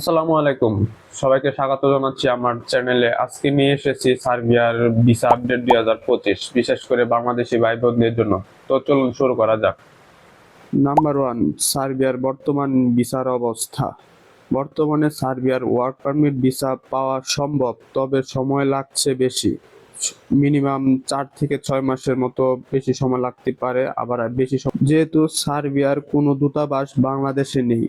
আসসালামু আলাইকুম। সবাইকে স্বাগত জানাচ্ছি আমার চ্যানেলে। আজকে নিয়ে এসেছি সার্বিয়ার ভিসা আপডেট দুই হাজার পঁচিশ, বিশেষ করে বাংলাদেশি ভাই বোনদের জন্য। তো চলুন শুরু করা যাক। নাম্বার ওয়ান, সার্বিয়ার বর্তমান ভিসার অবস্থা। বর্তমানে সার্বিয়ার ওয়ার্ক পারমিট ভিসা পাওয়া সম্ভব, তবে সময় লাগছে বেশি। মিনিমাম চার থেকে ছয় মাসের মতো বেশি সময় লাগতে পারে, আবার বেশি যেহেতু সার্বিয়ার কোনো দূতাবাস বাংলাদেশে নেই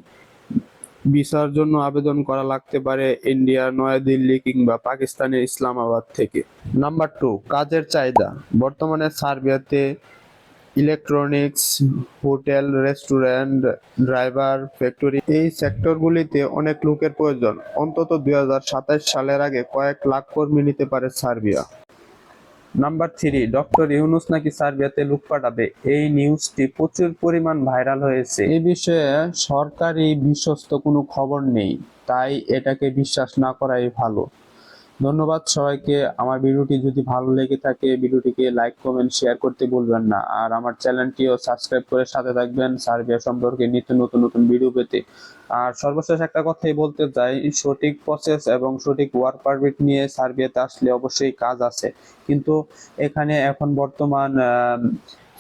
ভিসার জন্য আবেদন করা লাগতে পারে ইন্ডিয়ার নয়াদিল্লি কিংবা পাকিস্তানের ইসলামাবাদ থেকে। নাম্বার টু, কাজের চাহিদা। বর্তমানে সার্বিয়াতে electronics, hotel, restaurant, driver, factory এই সেক্টরগুলিতে অনেক লোকের প্রয়োজন। অন্তত দুই সালের আগে কয়েক লাখ কর্মী নিতে পারে Serbia. Number three, doctor Yunus নাকি সার্বিয়াতে লুক পাঠাবে? এই নিউজটি প্রচুর পরিমাণ ভাইরাল হয়েছে। এ বিষয়ে সরকারি বিশ্বস্ত কোনো খবর নেই, তাই এটাকে বিশ্বাস না করাই ভালো। ধন্যবাদ সবাইকে। আমার ভিডিওটি যদি ভালো লেগে থাকে, ভিডিওটিকে লাইক, কমেন্ট, শেয়ার করতে ভুলবেন না। আর আমার চ্যানেলটিও সাবস্ক্রাইব করে সাথে থাকবেন সার্বিয়া সম্পর্কে নিত্য নতুন নতুন ভিডিও পেতে। আর সর্বশেষ একটা কথাই বলতে চাই, সঠিক প্রসেস এবং সঠিক ওয়ার্ক পারমিট নিয়ে সার্বিয়াতে আসলে অবশ্যই কাজ আছে। কিন্তু এখানে এখন বর্তমান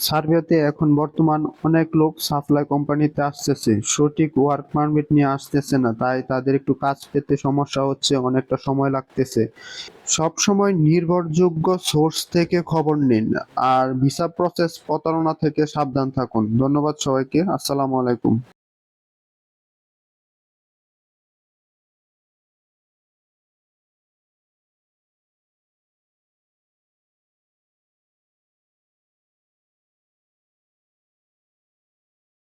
সার্বিয়াতে এখন বর্তমান অনেক লোক সাপ্লাই কোম্পানিতে আসতেছে। সঠিক ওয়ার্ক পারমিট নিয়ে আসতেছে না, তাই তাদের একটু কাজ পেতে সমস্যা হচ্ছে, অনেকটা সময় লাগতেছে। সব সময় নির্ভরযোগ্য সোর্স থেকে খবর নিন আর ভিসা প্রসেস প্রতারণা থেকে সাবধান থাকুন। ধন্যবাদ সবাইকে, আসসালামু আলাইকুম।